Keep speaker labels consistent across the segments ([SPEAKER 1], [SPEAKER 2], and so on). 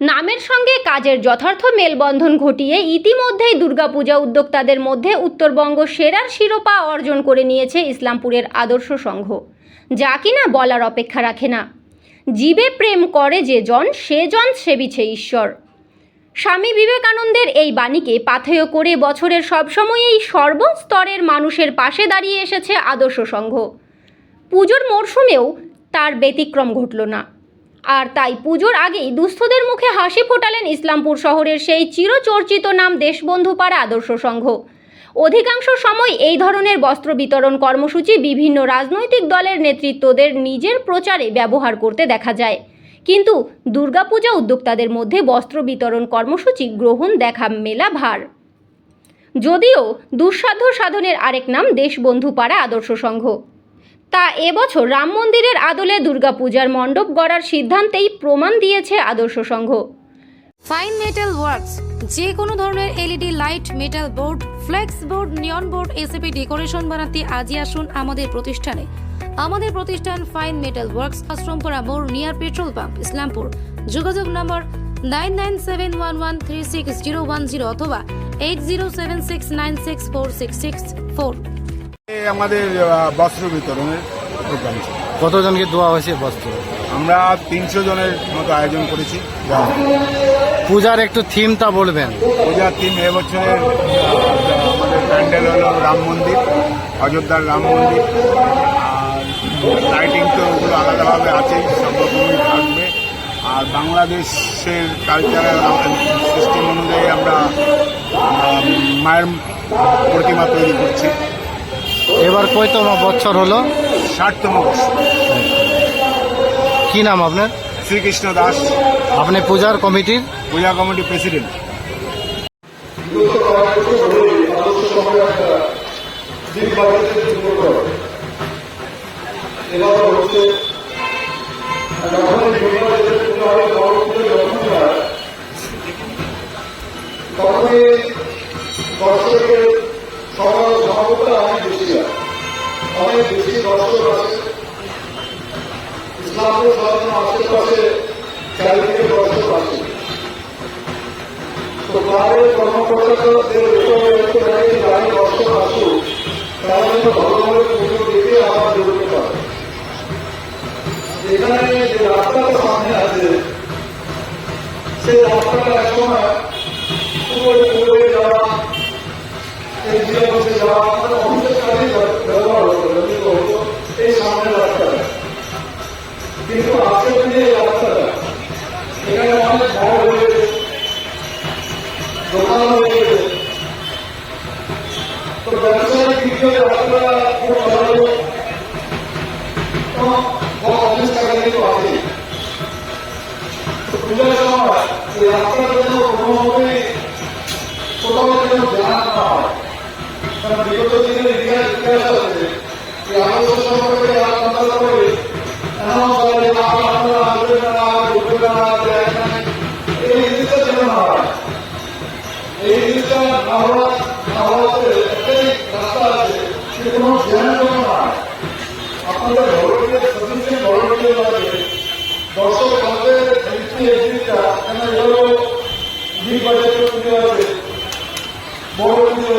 [SPEAKER 1] নামের সঙ্গে কাজের যথার্থ মেলবন্ধন ঘটিয়ে ইতিমধ্যেই দুর্গাপূজা উদ্যোক্তাদের মধ্যে উত্তরবঙ্গ সেরার শিরোপা অর্জন করে নিয়েছে ইসলামপুরের আদর্শ সংঘ। যা কিনা বলার অপেক্ষা রাখে না। জীবে প্রেম করে যে জন, সে জন সেবিছে ঈশ্বর। স্বামী বিবেকানন্দের এই বাণীকে পাথেয় করে বছরের সবসময়েই সর্বস্তরের মানুষের পাশে দাঁড়িয়ে এসেছে আদর্শ সংঘ। পুজোর মরশুমেও তার ব্যতিক্রম ঘটল না। আর তাই পুজোর আগেই দুস্থদের মুখে হাসি ফোটালেন ইসলামপুর শহরের সেই চিরচর্চিত নাম দেশবন্ধু পাড়া আদর্শ সংঘ। অধিকাংশ সময় এই ধরনের বস্ত্র বিতরণ কর্মসূচি বিভিন্ন রাজনৈতিক দলের নেতৃত্বদের নিজের প্রচারে ব্যবহার করতে দেখা যায়। কিন্তু দুর্গাপূজা উদ্যোক্তাদের মধ্যে বস্ত্র বিতরণ কর্মসূচি গ্রহণ দেখা মেলা ভার। যদিও দুঃসাধ্য সাধনের আরেক নাম দেশবন্ধু পাড়া আদর্শ সংঘ। তা এবছর রাম মন্দিরের আদলে দুর্গাপূজার মণ্ডপ গড়ার সিদ্ধান্তেই প্রমাণ দিয়েছে আদর্শ সংঘ।
[SPEAKER 2] ফাইন মেটাল ওয়ার্কস যে কোনো ধরনের LED light metal board flex board neon board ACP decoration বানাতে আজই আসুন আমাদের প্রতিষ্ঠানে। আমাদের প্রতিষ্ঠান ফাইন মেটাল ওয়ার্কস আশ্রমপুরা মোড় নিয়ার পেট্রোল পাম্প ইসলামপুর। যোগাযোগ নম্বর nine nine seven one one three six zero one zero অথবা eight zero seven six nine six four six six four
[SPEAKER 3] আমাদের বস্ত্র বিতরণের প্রোগ্রাম ছিল।
[SPEAKER 4] কতজনকে দেওয়া হয়েছে বস্ত্র?
[SPEAKER 3] আমরা তিনশো জনের মতো আয়োজন করেছি
[SPEAKER 4] পূজার একটু থিমটা বলবেন।
[SPEAKER 3] পূজার থিম এবছরের আমাদের প্যান্ডেল হলো রাম মন্দির অযোধ্যার রাম মন্দির। আর লাইটিং তো ওগুলো আলাদাভাবে আছে সব রকমই থাকবে। আর বাংলাদেশের কালচারাল সিস্টেম অনুযায়ী আমরা মায়ের প্রতিমা তৈরি করছি।
[SPEAKER 4] এবার কয়তম বছর হলো?
[SPEAKER 3] ষাটতম বর্ষ
[SPEAKER 4] কি নাম আপনার?
[SPEAKER 3] শ্রীকৃষ্ণ দাস।
[SPEAKER 4] আপনি পূজার কমিটির?
[SPEAKER 3] পূজা কমিটি প্রেসিডেন্ট।
[SPEAKER 5] তখনই দর্শকের সবার সমাগমটা অনেক বেশি অনেক বেশি দর্শক আছে। আশেপাশে তো ক্লাবের কর্মকর্তাদের উপরে একটু ভালোভাবে পুজো দেখে আবার বেরোতে পারে এখানে যে রাস্তাটা সামনে আছে, সেই রাস্তাটা একসময় পুরো পুরো যাওয়া এই দিয়ে বসে যাওয়া আমাদের অফিসের কাজে ব্যবহার হতো ব্যবহৃত হতো এই সামনের রাস্তাটা কিন্তু আজকের দিনে এই রাস্তাটা এখানে অনেক বড় হয়ে গেছে দোকান হয়ে গেছে তো ব্যবসায়িক দিক থেকে রাস্তাটা খুব ভালো অফিস টাকা কিন্তু আছে তো পূজার সময় এই রাস্তাটা যেন কোনোভাবেই কোথাও যেন জানা না হয় কারণ বিগত দিনের ইতিহাস ইতিহাস আছে এই আদর্শ সম্পর্কে আলোচনা করে এমন বলে আপনারা আসবেন না ঘুরবেন না। এই জিনিসটা যেন না এই জিনিসটা না হওয়া না হওয়াতে একটাই রাস্তা আছে, যে কোনো জ্ঞান যেন না আপনাদের ভরণীয় সদস্যের ভরণীয় লাগে দর্শক আমাদের এন্ট্রি এন্ট্রিটা কেন এগুলো দুই আছে বড় পুজো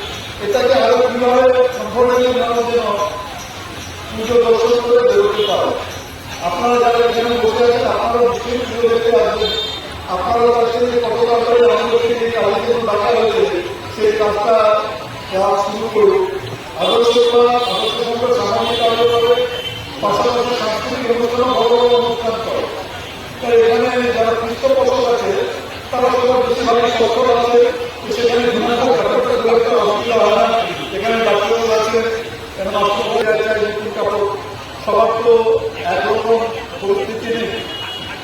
[SPEAKER 5] এটাকে আরও কীভাবে সম্পর্কে জানার জন্য পুজো দর্শন করে বেরোতে আপনারা যারা এখানে বসে আছেন, আপনারাও নিশ্চয়ই পুজো দেখতে আপনারা যে কত তাড়াতাড়ি আমাদেরকে যে জন্য ডাকা হয়েছে, সেই কাজটা দেওয়া শুরু করুন। আদর্শ আদর্শ সম্পর্কে সামাজিক পাশাপাশি সাংস্কৃতিক অনুষ্ঠান বড় বড় অনুষ্ঠান করে। তাই এখানে যারা পৃষ্ঠপোষক আছে, তারা সবার বেশিরভাগই সফল আছে তো সেখানে বিভিন্ন ব্যাপারটা খুব একটা অসুবিধা হয় না এখানে ডাক্তার আছে এখানে মাস্টার আছে নতুন কাপড় সবার তো একরকম পরিস্থিতি নেই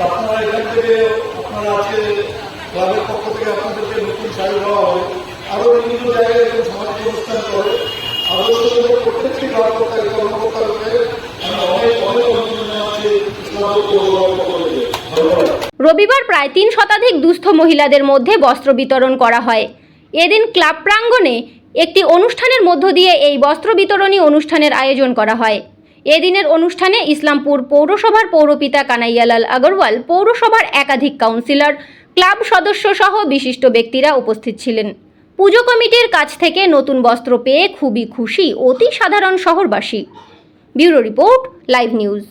[SPEAKER 5] আপনারা এখান থেকে আপনারা আজকে ক্লাবের পক্ষ থেকে আপনাদেরকে নতুন আরও বিভিন্ন জায়গায় এরকম অনুষ্ঠান করে প্রত্যেকটি কর্মকর্তাকে কর্মকর্তাকে আমি অনেক অনেক ধন্যবাদ।
[SPEAKER 1] রবিবার প্রায় তিন শতাধিক দুস্থ মহিলাদের মধ্যে বস্ত্র বিতরণ করা হয়। এদিন ক্লাব প্রাঙ্গণে একটি অনুষ্ঠানের মধ্য দিয়ে এই বস্ত্র বিতরণী অনুষ্ঠানের আয়োজন করা হয়। এদিনের অনুষ্ঠানে ইসলামপুর পৌরসভার পৌরপিতা কানাইয়ালাল আগরওয়াল, পৌরসভার একাধিক কাউন্সিলর, ক্লাব সদস্য সহ বিশিষ্ট ব্যক্তিরা উপস্থিত ছিলেন। পুজো কমিটির কাছ থেকে নতুন বস্ত্র পেয়ে খুবই খুশি অতি সাধারণ শহরবাসী। Bureau report, live news.